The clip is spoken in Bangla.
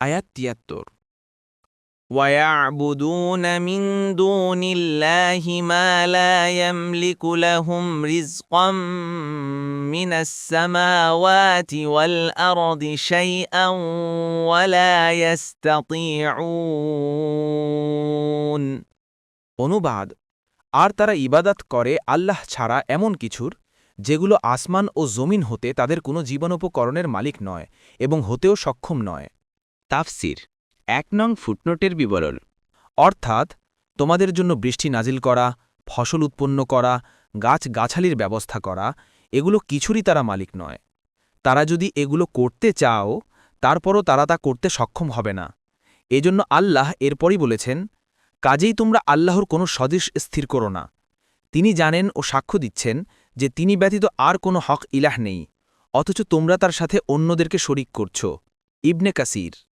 আয়াত তিয়াত্তর ويعبدون من دون الله ما لا يملك لهم رزقا من السماوات والارض شيئا ولا يستطيعون অনুবাদ আর তারা ইবাদাত করে আল্লাহ ছাড়া এমন কিছুর যেগুলো আসমান ও জমিন হতে তাদের কোনো জীবনোপকরণের মালিক নয় এবং হতেও সক্ষম নয় তাফসির, এক নং ফুটনোটের বিবরণ। অর্থাৎ, তোমাদের জন্য বৃষ্টি নাজিল করা, ফসল উৎপন্ন করা, গাছ গাছালির ব্যবস্থা করা, এগুলো কিছুরই তারা মালিক নয়। তারা যদি এগুলো করতে চাও, তারপরও তারা তা করতে সক্ষম হবে না। এজন্য আল্লাহ এরপরই বলেছেন, কাজেই তোমরা আল্লাহর কোনো সদৃশ স্থির করো না। তিনি জানেন ও সাক্ষ্য দিচ্ছেন যে তিনি ব্যতীত আর কোনো হক ইলাহ নেই, অথচ তোমরা তার সাথে অন্যদেরকে শরিক করছ। ইবনে কাসির